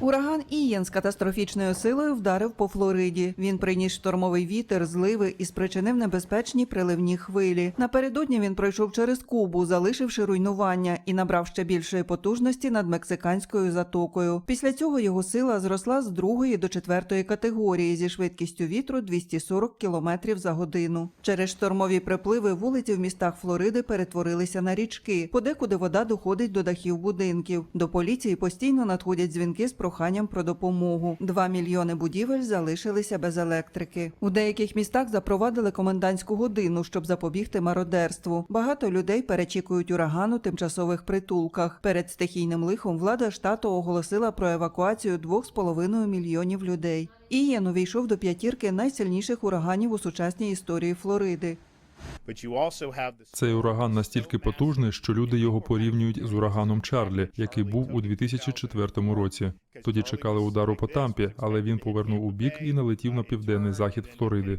Ураган Ієн з катастрофічною силою вдарив по Флориді. Він приніс штормовий вітер, зливи і спричинив небезпечні приливні хвилі. Напередодні він пройшов через Кубу, залишивши руйнування, і набрав ще більшої потужності над мексиканською затокою. Після цього його сила зросла з другої до четвертої категорії зі швидкістю вітру 240 км за годину. Через штормові припливи вулиці в містах Флориди перетворилися на річки. Подекуди вода доходить до дахів будинків. До поліції постійно надходять дзвінки з проханням про допомогу. Два мільйони будівель залишилися без електрики. У деяких містах запровадили комендантську годину, щоб запобігти мародерству. Багато людей перечікують урагану у тимчасових притулках. Перед стихійним лихом влада штату оголосила про евакуацію 2,5 мільйонів людей. Ієн увійшов до п'ятірки найсильніших ураганів у сучасній історії Флориди. Цей ураган настільки потужний, що люди його порівнюють з ураганом Чарлі, який був у 2004 році. Тоді чекали удару по тампі, але він повернув у бік і налетів на південний захід Флориди.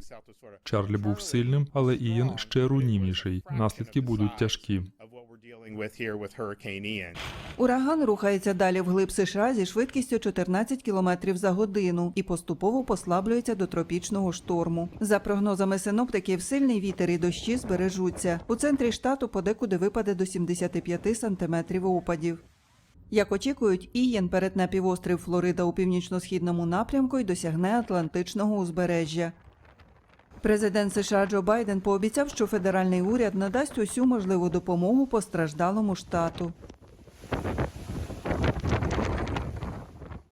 Чарлі був сильним, але Ієн ще руйнівніший. Наслідки будуть тяжкі. Ураган рухається далі вглиб США зі швидкістю 14 км за годину і поступово послаблюється до тропічного шторму. За прогнозами синоптиків, сильний вітер і дощі збережуться. У центрі штату подекуди випаде до 75 сантиметрів опадів. Як очікують, Ієн перетне півострів Флорида у північно-східному напрямку і досягне Атлантичного узбережжя. Президент США Джо Байден пообіцяв, що федеральний уряд надасть усю можливу допомогу постраждалому штату.